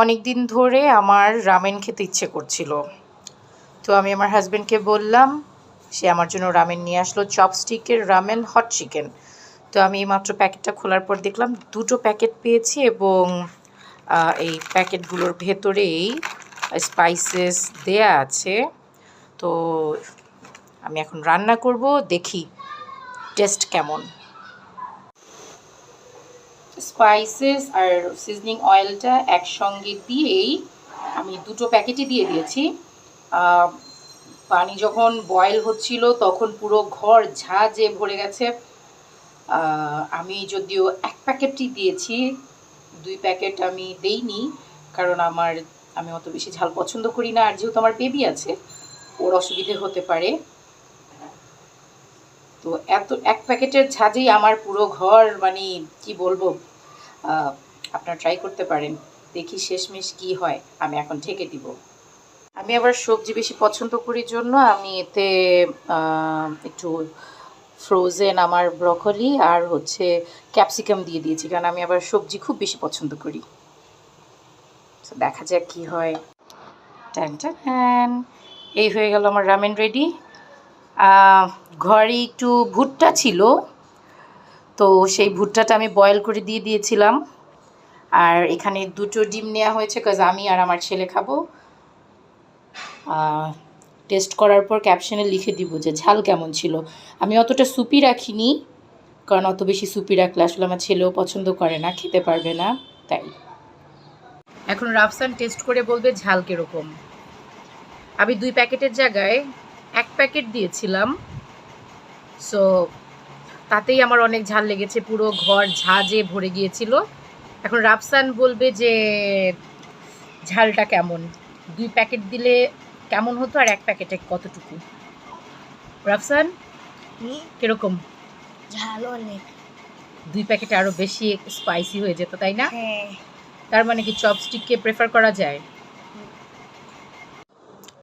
অনেক দিন ধরে আমার রামেন খেতে ইচ্ছে করছিল। তো আমি আমার হাজব্যান্ডকে বললাম, সে আমার জন্য রামেন নিয়ে আসলো চপস্টিকের রামেন হট চিকেন তো আমি মাত্র প্যাকেটটা খোলার পর দেখলাম, দুটো প্যাকেট পেয়েছি এবং এই প্যাকেটগুলোর ভেতরেই স্পাইসেস দেয়া আছে। তো আমি এখন রান্না করব, দেখি টেস্ট কেমন। স্পাইসেস আর সিজনিং অয়েলটা একসঙ্গে দিয়েই আমি দুটো প্যাকেটই দিয়ে দিয়েছি। পানি যখন বয়েল হচ্ছিল তখন পুরো ঘর ঝাঁজে ভরে গেছে। আমি যদিও এক প্যাকেটই দিয়েছি, দুই প্যাকেট আমি দেইনি কারণ আমার, আমি অত বেশি ঝাল পছন্দ করি না আর যেহেতু আমার বেবি আছে, ওর অসুবিধে হতে পারে। তো এত, এক প্যাকেটের ঝাঁজেই আমার পুরো ঘর মানে কি বলব আপনারা ট্রাই করতে পারেন। দেখি শেষমেশ কি হয়, আমি এখন ঢেকে দিব। আমি আবার সবজি বেশি পছন্দ করি জন্য আমি এতে একটু ফ্রোজেন আমার ব্রকলি আর হচ্ছে ক্যাপসিকাম দিয়ে দিয়েছি, কারণ আমি আবার সবজি খুব বেশি পছন্দ করি। দেখা যাক কি হয়। ট্যান ট্যান এই হয়ে গেল আমার রামেন রেডি ঘরে একটু ভুট্টা ছিল, তো সেই ভুট্টাটা আমি বয়েল করে দিয়ে দিয়েছিলাম। আর এখানে দুটো ডিম নেওয়া হয়েছে কাজ আমি আর আমার ছেলে খাব। টেস্ট করার পর ক্যাপশনে লিখে দিব যে, ঝাল কেমন ছিল? আমি অতটা সুপি রাখিনি, কারণ অত বেশি সুপি রাখলে আসলে আমার ছেলেও পছন্দ করে না, খেতে পারবে না, তাই। এখন রাফসান টেস্ট করে বলবে ঝাল কীরকম। আমি দুই প্যাকেটের জায়গায় এক প্যাকেট দিয়েছিলাম। সো তাতেই আমার অনেক ঝাল লেগেছে পুরো ঘর ঝাঁজে ভরে গিয়েছিল। এখন রাফসান বলবে যে ঝালটা কেমন? দুই প্যাকেট দিলে কেমন হতো আর এক প্যাকেটে কতটুকু? রাফসান কীরকম? ঝাল অনেক। দুই প্যাকেটে আরও বেশি স্পাইসি হয়ে যেত তাই না? হ্যাঁ। তার মানে কি চপস্টিককে প্রেফার করা যায়?